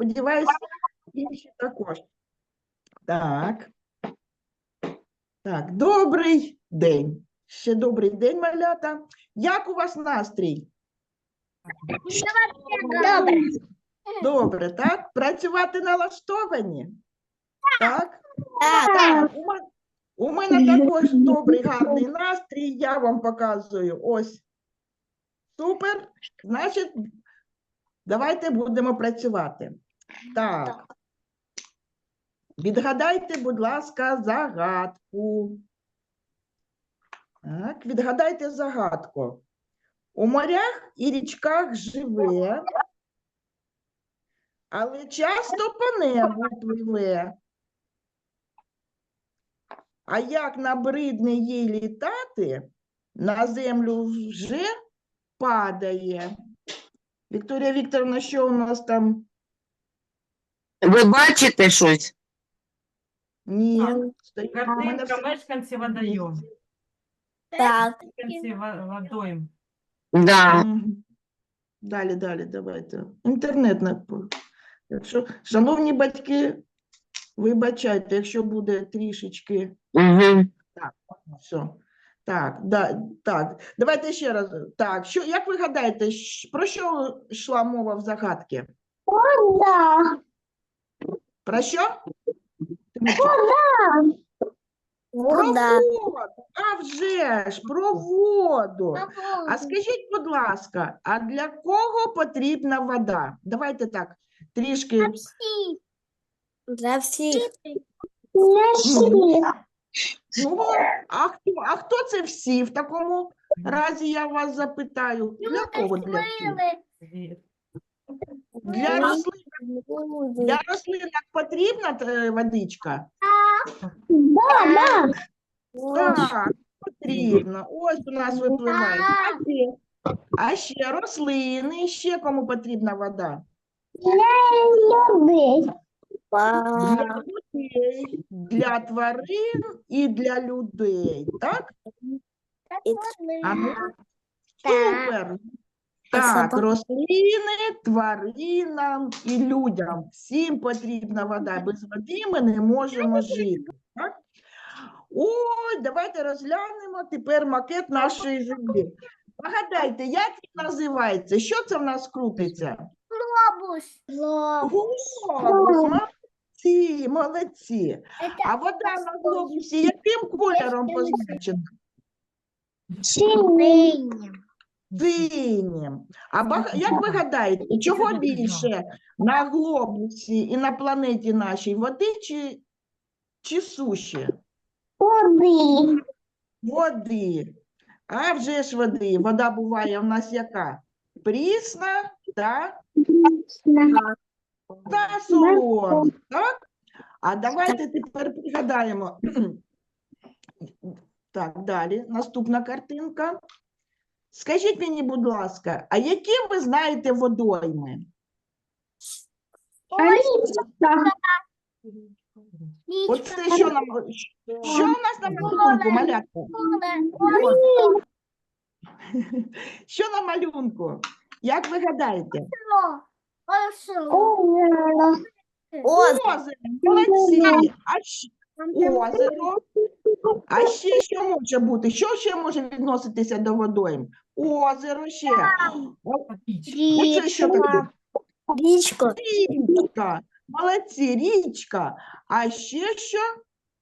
Сподіваюсь, інші також. Так. Так, добрий день. Ще добрий день, малята. Як у вас настрій? Добре. Добре, так? Працювати налаштовані? Так? Так. У мен- У мене також добрий, гарний настрій. Я вам показую. Ось. Супер. Значить, давайте будемо працювати. Так. Відгадайте, будь ласка, загадку. Так, відгадайте загадку. У морях і річках живе, але часто по небу пливе. А як набридне їй літати, на землю вже падає. Вікторія Вікторовна, що у нас там? Ви бачите щось? Ні. Стоїть. Картинка мешканці водойом. Так. Мешканці во- водойм. Да. Мгм. Далі, далі, давайте. Інтернет не по- Якщо, шановні батьки, вибачайте, якщо буде трішечки. Угу. Все. Так, да, так. Давайте ще раз. Так, що, як ви гадаєте, щ- про що йшла мова в загадці? Да. Про що? Про воду. А вже ж, про воду. А скажіть, будь ласка, а для кого потрібна вода? Давайте так, трішки. Для всіх. Ну, Ну, а хто, а хто це всі? В такому разі я вас запитаю. Для кого для всіх? Для рослин, для рослинок потрібна е, водичка? Да, Так, потрібно. Ось у нас випливає. А ще, а ще рослини, ще кому потрібна вода? Для людей, для тварин і для людей. Так? Ага. Супер. Так, рослини, тваринам і людям. Всім потрібна вода. Без води ми не можемо жити. Так? Ой, давайте розглянемо тепер макет нашої землі. Нагадайте, як він називається? Що це в нас крутиться? Глобус, молодці, молодці. А вода на глобусі яким кольором позначена? Синім. А бага- як ви гадаєте, чого більше на глобусі і на планеті нашій води чи, чи суші? Води. Води. А вже ж води. Вода буває в нас яка? Прісна та, та солона. Так? А давайте тепер пригадаємо. Так, далі. Наступна картинка. Скажіть мені, будь ласка, а які ви знаєте водойми? Оце що нам що у нас на малюнку, малятко? Що на малюнку? Як ви гадаєте? Озеро, молодці. А озеро. А ще що може бути? Що ще може відноситися до водойм? Озеро ще. Оце що таке? Річка. Річка. Молодці, річка. А ще що?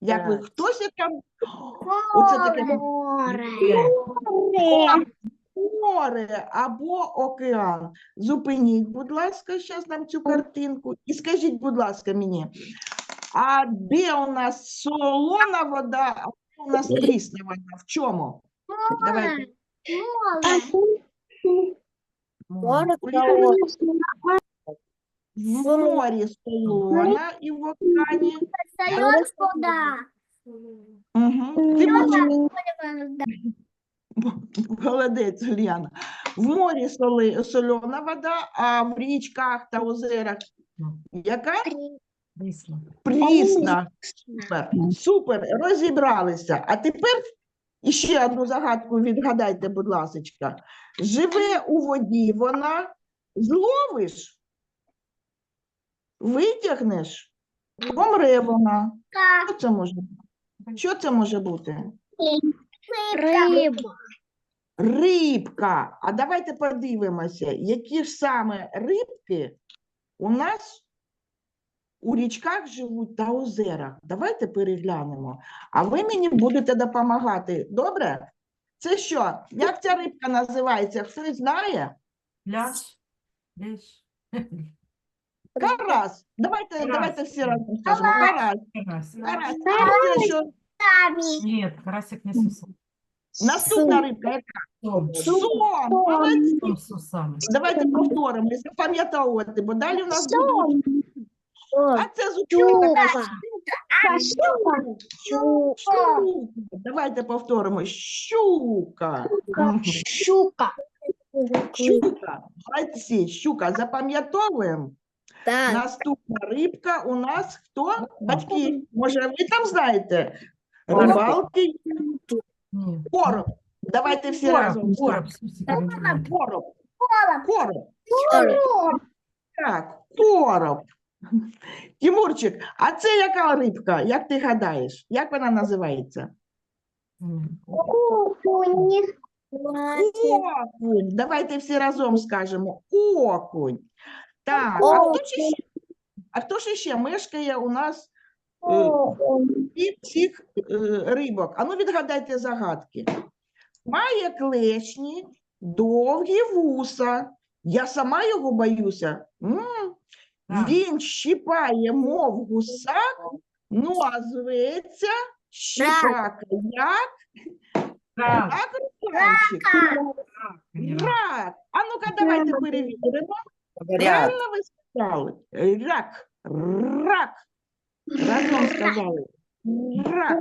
Як ви хтось там? Оце таке море або океан. Зупиніть, будь ласка, зараз нам цю картинку. І скажіть, будь ласка, мені, а де у нас солона вода, а де у нас прісна вода? В чому? Давайте. Море В морі солона і в океані. Угу. Тимурчик, Молодець, Уляна. В морі соли, сольона вода, а в річках та озерах яка? Прісно. Прісна. Супер. Супер, розібралися. А тепер іще одну загадку відгадайте, будь ласка. Живе у воді вона, зловиш, витягнеш, помре вона. Що це може бути? Що це може бути? Рыба. Рибка. А давайте подивимося, які ж саме рибки у нас у річках живуть та озерах. Давайте переглянемо. А ви мені будете допомагати. Добре? Це що? Як ця рибка називається? Хтось знає? Пляж. Пляж. Карась. Давайте, Карась. давайте всі разом скажемо. Карась. Карась. Карась. А це що? Нет, карасик не с. Наступна рибка. яка? Сом. Сом. Молодці. Сом с усами. Давайте повторимо запам'ятовувати, бо далі у нас будуть. А це зубчик така щука. Давайте повторимо. Щука. Мгм. Щука. Щука. Молодці. Щука. Запам'ятовуємо. Так. Наступна рибка у нас хто? Батьки. Може, ви там знаєте? Рибалки. Нет. Короб. Давайте всі разом. Короб, Короб. короб, с усиками бывает. Короб. Короб. Так, короб. Тимурчик, а це яка рибка? Як ти гадаєш? Як вона називається? М. Окунь. Окунь. Давайте всі разом скажемо. Окунь. Так, а хто ж ще, а хто ж ще мешкає у нас е, і цих е, рибок? Ану відгадайте загадки. Має клешні, довгі вуса. Я сама його боюся. М, Так. Він щипає, мов гусак, ну а зветься щипака. Як? Так, Як рак. Рак. А ну-ка, давайте перевіримо. Правильно ви сказали? Рак. Рак. Разом сказали. Рак.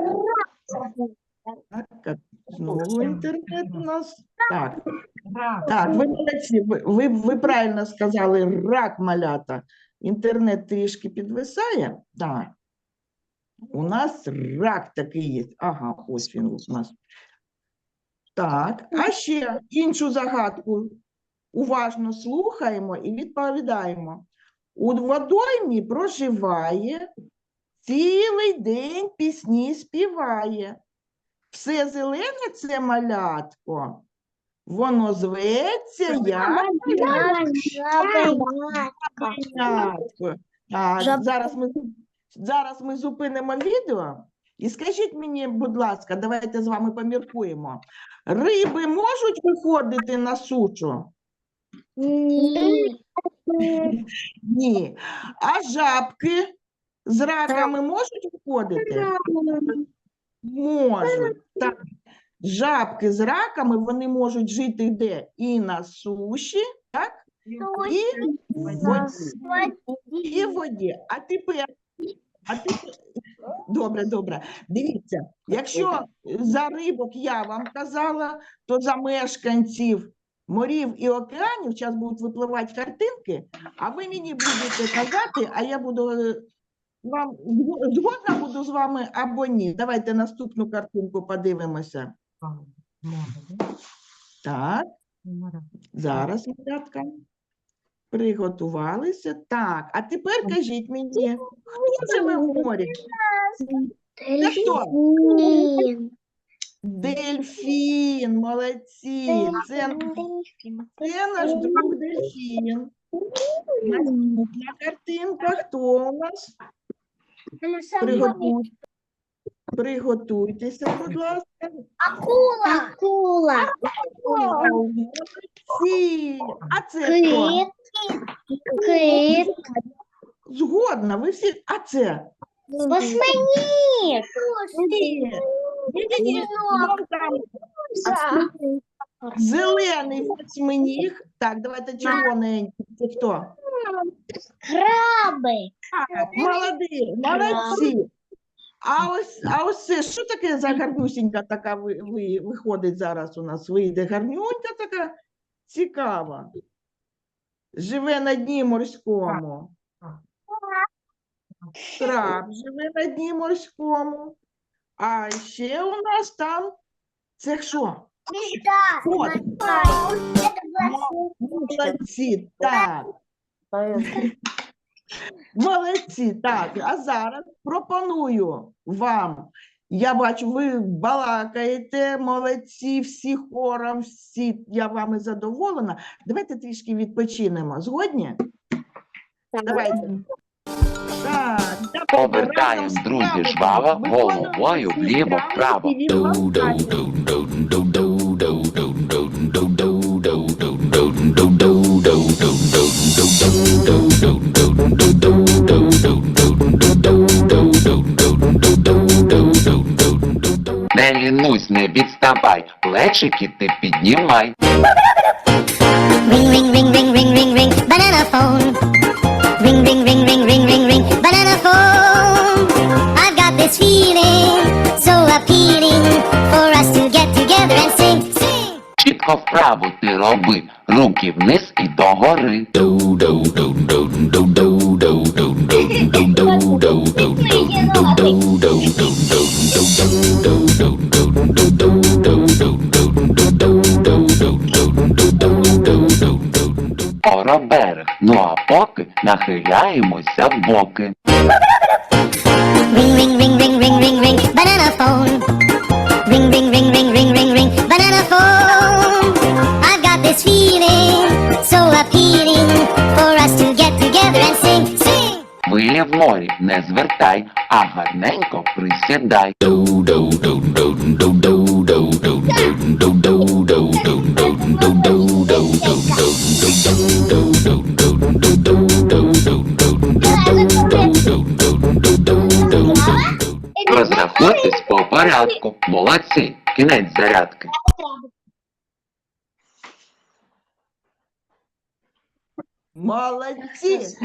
Так, знову інтернет у нас. Так, так, ви молодці. Ви, ви, ви правильно сказали рак малята. Інтернет трішки підвисає. Так. У нас рак такий є. Ага, ось він у нас. Так, а ще іншу загадку уважно слухаємо і відповідаємо. У водоймі проживає, цілий день пісні співає. Все зелене це малятко, воно зветься як малятко. Так, зараз ми, зараз ми зупинимо відео. І скажіть мені, будь ласка, давайте з вами поміркуємо. Риби можуть виходити на сушу? Ні. А жабки з раками можуть виходити? Можуть. Так. Жабки з раками вони можуть жити де? І на суші, так? І в воді. І в воді. А тепер, а тепер, добре, добре. Дивіться, якщо за рибок я вам казала, то за мешканців морів і океанів зараз будуть випливати картинки, а ви мені будете казати, а я буду е, вам зго- згодна буду з вами або ні. Давайте наступну картинку подивимося. Так. Зараз, малятка. Приготувалися. Так, а тепер кажіть мені, хто живе в морі? Це хто? Дельфін, молодці. Це, це наш друг дельфін. Наступна картинка. Хто у нас? Приготуй- Приготуйтеся, будь ласка. Акула. Акула. Молодці. А це хто? Кит. Кит. Згодна, ви всі. А це? Восьминіг. Зелений восьминіг. Так, давайте червоний. Це хто? Краби. Так, молоді, молодці. А ось, а ось це, що таке за гарнюсінька така ви, ви, виходить зараз у нас? Вийде гарнюнька така цікава. Живе на дні морському. Краб живе на дні морському. А ще у нас там це що? Кот. Молодці, так. Молодці. Так, а зараз пропоную вам. Я бачу, ви балакаєте, молодці, всі хором, всі, я вами задоволена. Давайте трішки відпочинемо. Згодні? Давайте. Так, давайте Повертаєм, разом з друзі, жваво, головою вліво-вправо. Не відставай, плечики ти піднімай. Ring, ring, ring, ring, ring, ring, ring, banana phone. Ring, ring, ring, ring, ring, ring, ring, banana phone. I've got this feeling so appealing for us to get together and sing, sing. Чітко вправо ти роби, руки вниз і догори. Пора а поки нахиляємося в боки. Ring, ring, ring, ring, ring, ring, ring, banana phone. Ring, ring, ring, ring, ring, ring, ring, banana phone. I've got this feeling so appealing for us to get together and sing, sing. Хвилі в морі не звертай, а гарненько присідай. Розрахуйтесь по порядку. Молодці, кінець зарядки. Молодці.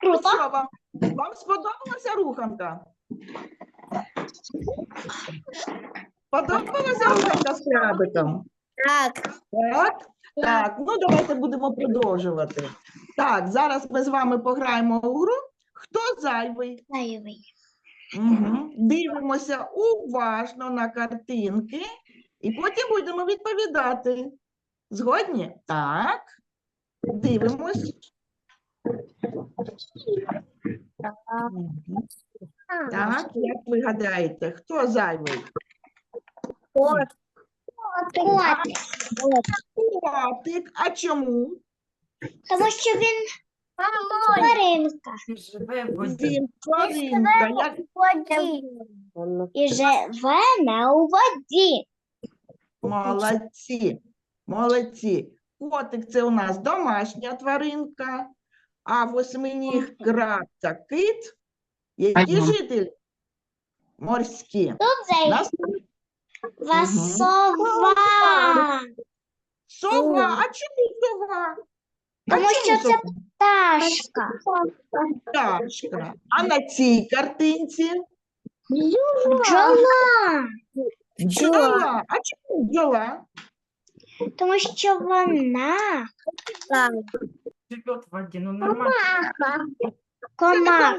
Круто. Ну вам, вам сподобалася руханка? Сподобалася руханка з крабиком? Так. Так? Так, ну давайте будемо продовжувати. Так, зараз ми з вами пограємо у гру. Хто зайвий? Угу. Дивимося уважно на картинки і потім будемо відповідати. Згодні? Так. Дивимось. Так, як ви гадаєте, хто зайвий? Котик. А чому? Тому що він тваринка. Живе в воді. Тваринка. Як... І живе не у воді. Молодці. Молодці. Котик це у нас домашня тваринка, а восьминіг краб та кит. Які жителі? Морські. Тут Нас сова. сова. А чому сова? А Тому що це? Пташка. Пташка. А на цій картинці Бджола. бджола. А чому бджола? Тому що вона Живе в воді. Ну нормально. комаха.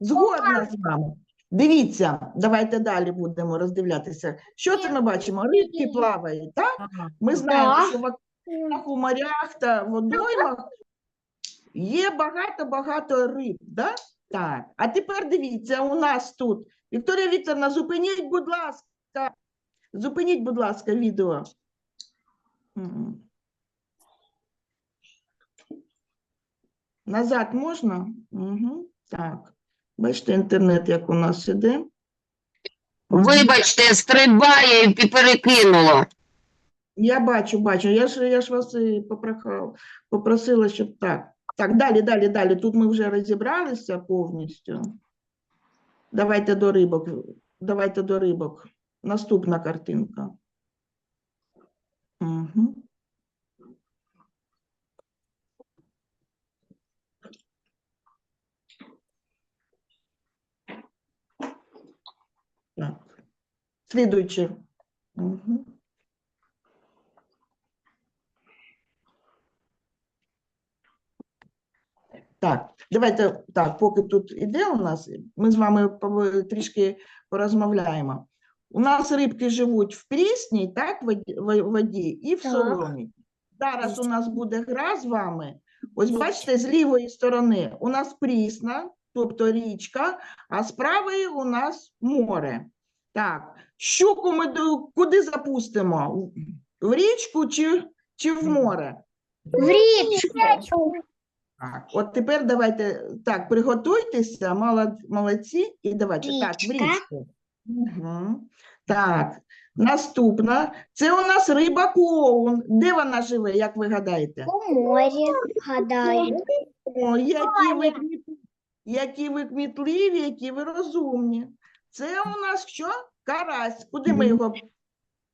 Згодна з вами. Дивіться, давайте далі будемо роздивлятися. Що це ми бачимо? Рибки плавають, так? Ми знаємо, що у морях та водоймах є багато-багато риб, да? так? А тепер дивіться, у нас тут. Вікторія Вікторовна, зупиніть, будь ласка. Зупиніть, будь ласка, відео. Назад можна? Угу. Так. Бачите, інтернет, як у нас іде. Вибачте, стрибає і перекинуло. Я бачу, бачу. Я ж, я ж вас попрохав, попросила, щоб так. Так, далі, далі, далі. Тут ми вже розібралися повністю. Давайте до рибок. Давайте до рибок. Наступна картинка. Угу. Так. Слідуючи. Угу. Так, давайте так, поки тут іде у нас, ми з вами трішки порозмовляємо. У нас рибки живуть в прісній, так, воді, воді і в соломі. Зараз у нас буде гра з вами. Ось бачите, з лівої сторони у нас Прісна, тобто річка, а з правої у нас море. Так, щуку ми до- куди запустимо? В- В річку чи, чи в море? В річку. Так, от тепер давайте так, приготуйтеся, молод- молодці, і давайте так, в Річка. річку. Угу. Так, наступна. Це у нас риба клоун. Де вона живе, як ви гадаєте? У морі, гадаю. О, які ви, кміт- які ви кмітливі, які ви розумні. Це у нас що? Карась. Куди ми його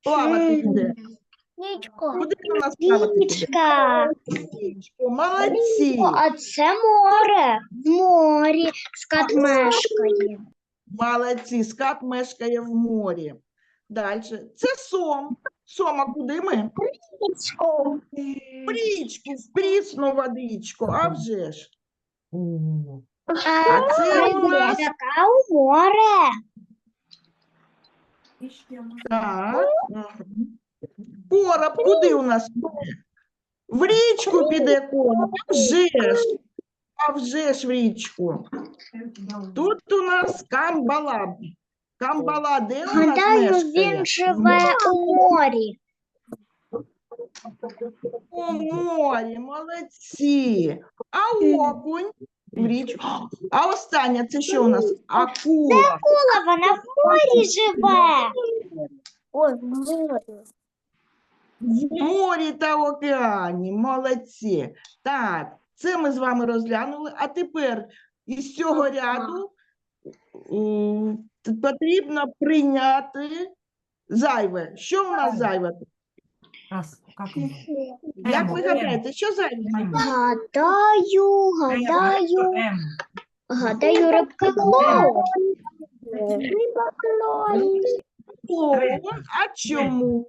плавати піде? Річку. Куди плавати піде? Річка. Річку. Молодці. А це море. В морі скат мешкає. Молодці, скат мешкає в морі. Далі. Це сом. Сома куди ми? В річку, в прісну водичку, а вже ж. А це у нас у море. Так. Короб куди у нас? В річку піде короб, а вже ж. А вже ж в річку. Тут у нас камбала. Камбала, де у нас Гадаю, мешкає? він живе у морі. У морі, молодці. А окунь в річку. А остання, це що у нас? Акула. Акула, вона в морі живе. В морі та океані. Молодці. Так, це ми з вами розглянули. А тепер із цього ряду м, потрібно прийняти зайве. Що у нас зайве? Раз, як ви гадаєте, що зайве? Гадаю, гадаю, гадаю, рибка клоун. Клоун. А чому?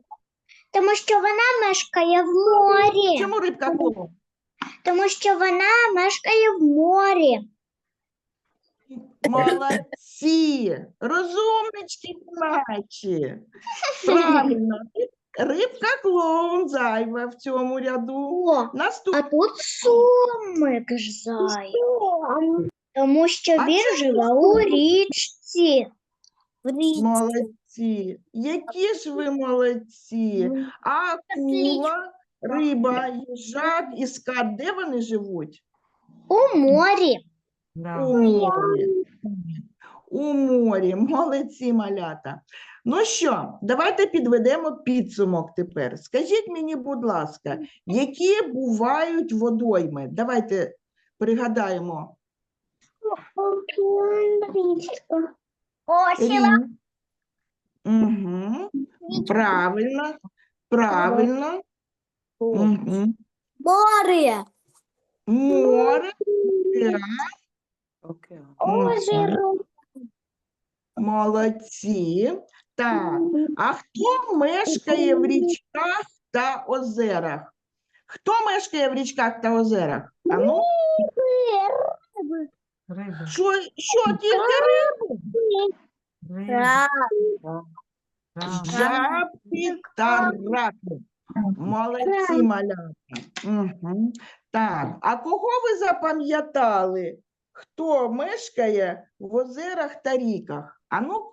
Тому що вона мешкає в морі. Чому рибка клоун? Тому що вона мешкає в морі. Молодці, розумнички наші. Правильно. Рибка клоун зайва в цьому ряду. О, а Наступний тут сомик ж зай. Тому що А він це живе у річці. В молодці. Які ж ви молодці. Акула, риба, їжак і скат, де вони живуть? У морі. Да. У морі. У морі. Молодці, малята. Ну що, давайте підведемо підсумок тепер. Скажіть мені, будь ласка, які бувають водойми? Давайте пригадаємо. Рі- Мгм. Правильно, правильно. Мгм. Море. Море. Озеро. Молодці. Так. А хто мешкає в річках та озерах? Хто мешкає в річках та озерах? А ну, Риба. що, що тільки риби? Жабки та раки. Молодці, малята. Угу. Так, а кого ви запам'ятали? Хто мешкає в озерах та ріках? А ну,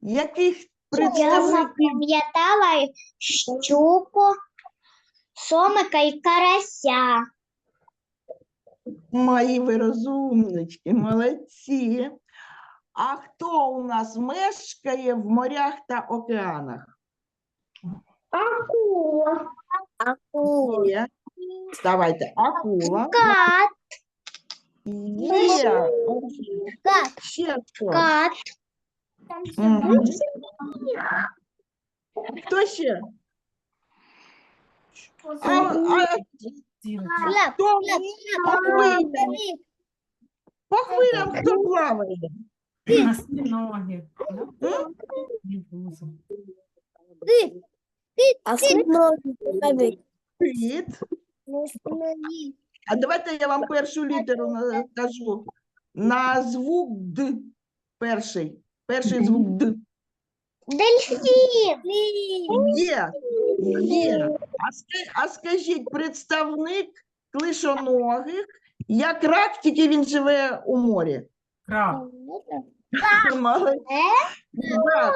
яких Я представників? запам'ятала щуку, сомика і карася. Мої ви розумнички, молодці. А хто у нас мешкає в морях та океанах? Акула. Акула. Є. Давайте, акула. Кат. Є. Кат. Ще хто? Кат. Мгм. Хто ще? А, а Сіла. хто по хвилям? По хвилям хто плаває? Кит. А давайте я вам першу літеру на- кажу. На звук Д. Перший. Перший звук Д. Дельфін. Є. Є. А, а скажіть, представник клишоногих, як рак, тільки він живе у морі. Краб. Молодці. Краб.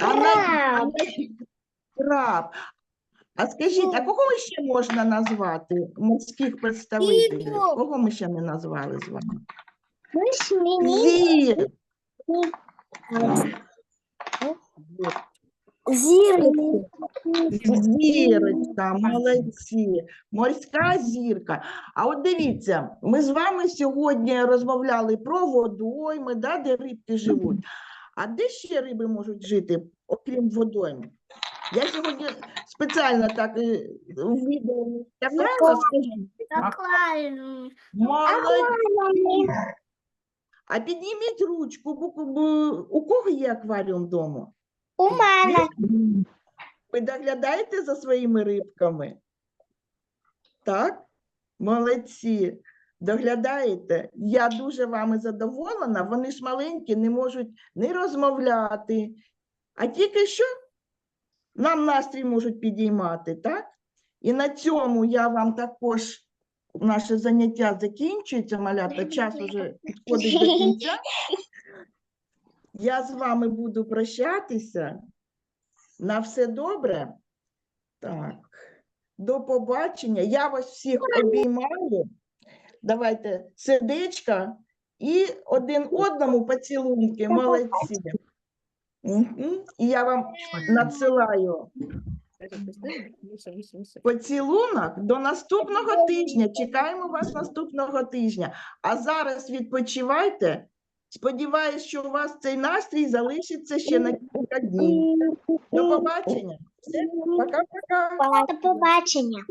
А на- Краб. А скажіть, а кого ще можна назвати? Морських представителів? Кого ми ще не назвали з вами? Зір. Зірочка, молодці, морська зірка. А от дивіться, ми з вами сьогодні розмовляли про водойми, да, де рибки живуть. А де ще риби можуть жити, окрім водойм? Я сьогодні спеціально так е, відео молодці. А підніміть ручку, у кого є акваріум вдома? У мене. Ви доглядаєте за своїми рибками? Так? Молодці. Доглядаєте? Я дуже вами задоволена. Вони ж маленькі, не можуть не розмовляти, а тільки що нам настрій можуть підіймати, так? І на цьому я вам також наше заняття закінчується, малята. Час уже підходить до кінця. Я з вами буду прощатися. На все добре. Так. До побачення. Я вас всіх обіймаю. Давайте сердечка і один одному поцілунки. Молодці. І я вам надсилаю поцілунок до наступного тижня. Чекаємо вас наступного тижня. А зараз відпочивайте. Сподіваюсь, що у вас цей настрій залишиться ще на кілька днів. До побачення. Пока-пока. До побачення.